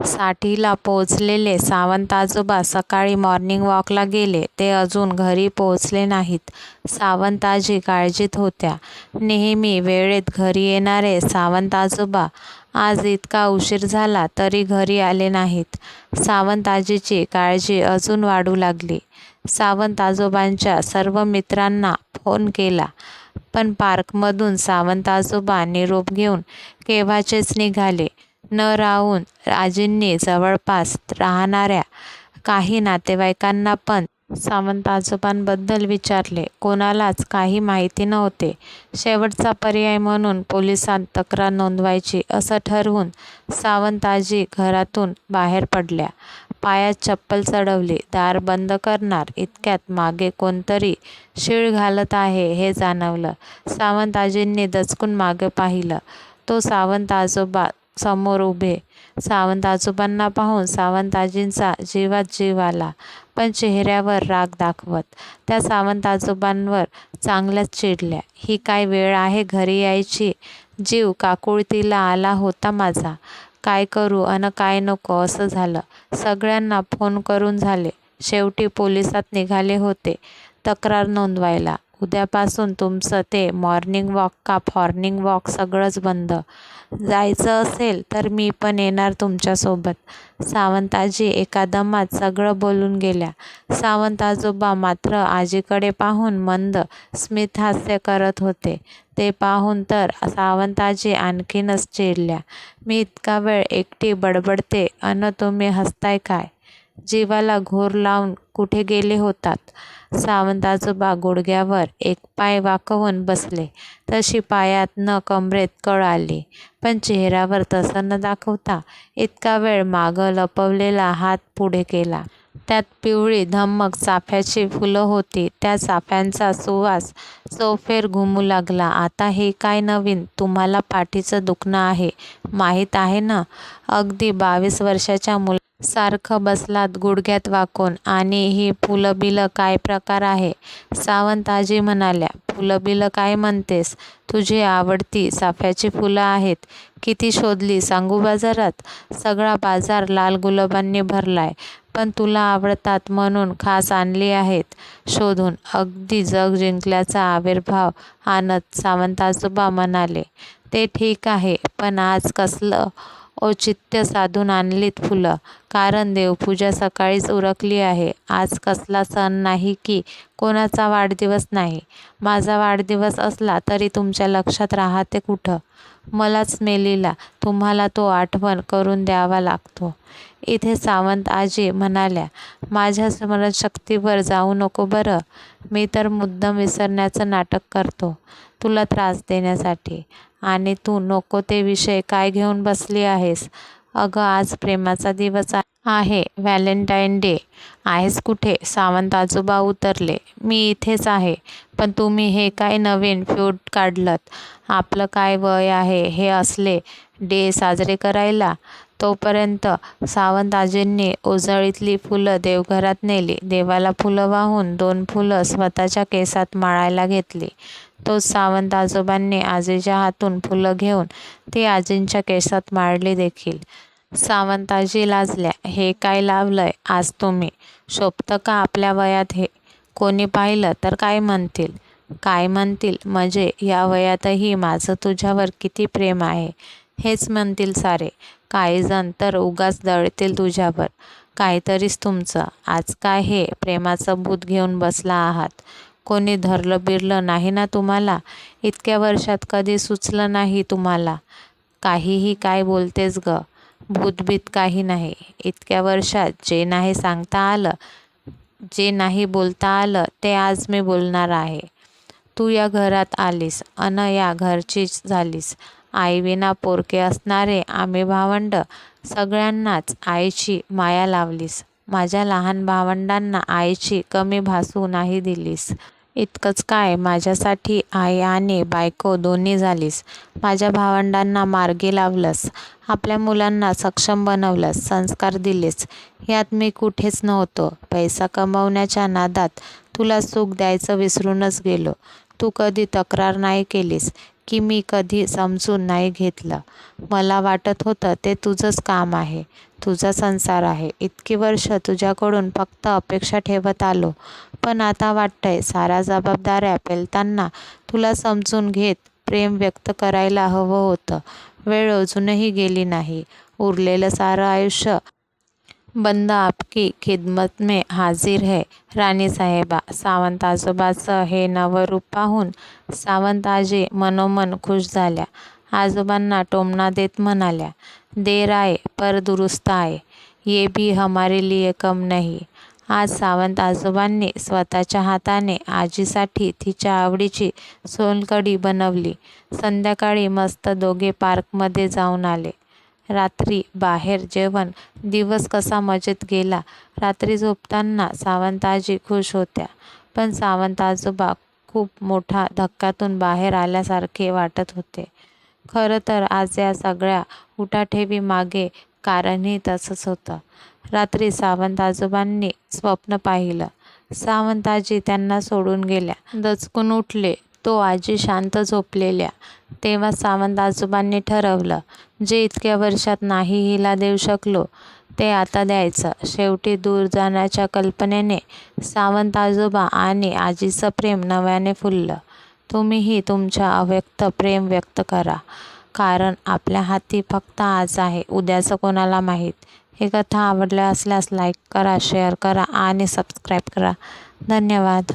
साठीला पोहोचलेले सावंत आजोबा सकाळी मॉर्निंग वॉकला गेले ते अजून घरी पोहोचले नाहीत. सावंत आजी काळजीत होत्या. नेहमी वेळेत घरी येणारे सावंत आजोबा आज इतका उशीर झाला तरी घरी आले नाहीत. सावंत आजीची काळजी अजून वाढू लागली. सावंत आजोबांच्या सर्व मित्रांना फोन केला पण पार्कमधून सावंत आजोबा निरोप घेऊन केव्हाचेच निघाले. न राहून राजेंनी जवळपास राहणाऱ्या काही नातेवाईकांना पण सावंत आजोबांबद्दल विचारले. कोणालाच काही माहिती नव्हते. शेवटचा पर्याय म्हणून पोलिसांत तक्रार नोंदवायची असं ठरवून सावंताजी घरातून बाहेर पडल्या. पायात चप्पल चढवली. दार बंद करणार इतक्यात मागे कोणतरी शीळ घालत आहे हे जाणवलं. सावंताजींनी दचकून मागे पाहिलं. तो सावंत आजोबा समोर उभे. सावंत आजोबांना पाहून सावंत आजींचा जीवात जीव आला पण चेहऱ्यावर राग दाखवत त्या सावंत आजोबांवर चांगल्याच चिडल्या. ही काय वेळ आहे घरी यायची? जीव काकुळतीला आला होता माझा. काय करू अन काय नको असं झालं. सगळ्यांना फोन करून झाले. शेवटी पोलिसात निघाले होते तक्रार नोंदवायला. उद्यापासून तुमचं ते मॉर्निंग वॉक का फॉर्निंग वॉक सगळंच बंद. जायचं असेल तर मी पण येणार तुमच्यासोबत. सावंत आजी एका दमात सगळं बोलून गेल्या. सावंत आजोबा मात्र आजीकडे पाहून मंद स्मितहास्य करत होते. ते पाहून तर सावंत आजी आणखीनच चिडल्या. मी इतका वेळ एकटी बडबडते अन तुम्ही हसताय काय? जीवाला घोर लावून कुठे गेले होतात? सावंत आजोबा गुडघ्यावर एक पाय वाकवून बसले तशी पायात न कमरेत कळ आली. पण चेहऱ्यावर तसं न दाखवता इतका वेळ मागं लपवलेला हात पुढे केला. त्यात पिवळी धम्मक चाफ्याची फुलं होती. त्या चाफ्यांचा सुवास चौफेर घुमू लागला. आता हे काय नवीन? तुम्हाला पाठीचं दुखणं आहे माहीत आहे ना अगदी बावीस वर्षाच्या सारखं बसलात गुडघ्यात वाकून. आणि ही फुलं बिलं काय प्रकार आहे? सावंत आजी म्हणाल्या. फुलंबिलं काय म्हणतेस? तुझी आवडती चाफ्याची फुलं आहेत. किती शोधली सांगू बाजारात? सगळा बाजार लाल गुलाबांनी भरलाय. पण तुला आवडतात म्हणून खास आणली आहेत शोधून अगदी जग जिंकल्याचा आविर्भाव आणत सावंत आजोबा म्हणाले. ते ठीक आहे पण आज कसलं औचित्य साधून आणलीत फुलं? कारण देवपूजा सकाळीच उरकली आहे. आज कसला सण नाही की कोणाचा वाढदिवस नाही. माझा वाढदिवस असला तरी तुमच्या लक्षात राहते कुठं? मलाच मेलीला तुम्हाला तो आठवण करून द्यावा लागतो. इथे सावंत आजी म्हणाल्या. माझ्या स्मरणशक्तीवर जाऊ नको बरं. मी तर मुद्दाम विसरण्याचं नाटक करतो तुला त्रास देण्यासाठी. आणि तू नको ते विषय काय घेऊन बसली आहेस? अगं आज प्रेमाचा दिवस आहे. आहे व्हॅलेंटाईन डे. आहेस कुठे? सावंत आजोबा उतरले. मी इथेच आहे. पण तुम्ही हे काय नवीन फ्यूड काढलंत? आपलं काय वय आहे हे असले डे साजरे करायला? तोपर्यंत सावंत आजींनी ओझळीतली फुलं देवघरात नेली. देवाला फुलं वाहून दोन फुलं स्वतःच्या केसात माळायला घेतली. तोच सावंत आजोबांनी आजीच्या हातून फुलं घेऊन ती आजींच्या केसात माळली देखील. सावंताजी लाजल्या. हे काय लावलंय आज तुम्ही? शोभतं का आपल्या वयात हे? कोणी पाहिलं तर काय म्हणतील? काय म्हणतील म्हणजे या वयातही माझं तुझ्यावर किती प्रेम आहे हेच म्हणतील सारे. काहीजण तर उगाच दळतील तुझ्यावर. काहीतरीच तुमचं. आज काय हे प्रेमाचं भूत घेऊन बसला आहात? कोणी धरलं बिरलं नाही ना तुम्हाला? इतक्या वर्षात कधी सुचलं नाही तुम्हाला? काहीही काय बोलतेस गं? भूतभीत काही नाही. इतक्या वर्षात जे नाही सांगता आलं, जे नाही बोलता आलं ते आज मी बोलणार आहे. तू या घरात आलीस अन या घरचीच झालीस. आईविना पोरके असणारे आम्ही भावंडं सगळ्यांनाच आईची माया लावलीस. माझ्या लहान भावंडांना आईची कमी भासू नाही दिलीस. इतकंच काय माझ्यासाठी आई आणि बायको दोन्ही झालीस. माझ्या भावंडांना मार्गी लावलंस. आपल्या मुलांना सक्षम बनवलंस. संस्कार दिलेस. यात मी कुठेच नव्हतो. पैसा कमवण्याच्या नादात तुला सुख द्यायचं विसरूनच गेलो. तू कधी तक्रार नाही केलीस की मी कधी समजून नाही घेतलं मला वाटत होतं ते तुझंच काम आहे तुझा संसार आहे इतकी वर्ष तुझ्याकडून फक्त अपेक्षा ठेवत आलो पण आता वाटतंय साऱ्या जबाबदाऱ्या पेलताना तुला समजून घेत प्रेम व्यक्त करायला हवं होतं. वेळ अजूनही गेली नाही. उरलेलं सारं आयुष्य बंद आपकी खिदमत में हाजीर है. राणीसाहेबा सावंत आजोबाचं हे नवं रूप पाहून सावंत आजी मनोमन खुश झाल्या. आजोबांना टोमणा देत म्हणाल्या देर आए पर दुरुस्त आहे. ये भी हमारे लिए कम नाही. आज सावंत आजोबांनी स्वतःच्या हाताने आजीसाठी तिच्या आवडीची सोलकढी बनवली. संध्याकाळी मस्त दोघे पार्कमध्ये जाऊन आले. रात्री बाहेर जेवण दिवस कसा मजेत गेला रात्री झोपताना सावंत आजी खुश होत्या. पण सावंत आजोबा खूप मोठा धक्क्यातून बाहेर आल्यासारखे वाटत होते. खरं तर आज या सगळ्या उठाठेवी मागे कारणही तसंच होतं. रात्री सावंत आजोबांनी स्वप्न पाहिलं. सावंत आजी त्यांना सोडून गेल्या. दचकून उठले. तो आजी शांत झोपलेल्या. तेव्हा सावंत आजोबांनी ठरवलं जे इतक्या वर्षात नाही हिला देऊ शकलो ते आता द्यायचं. शेवटी दूर जाण्याच्या कल्पनेने सावंत आजोबा आणि आजीचं प्रेम नव्याने फुललं. तुम्हीही तुमच्या अव्यक्त प्रेम व्यक्त करा. कारण आपल्या हाती फक्त आज आहे उद्याचं कोणाला माहीत? ही कथा आवडल्या असल्यास लाईक करा शेअर करा आणि सबस्क्राईब करा. धन्यवाद.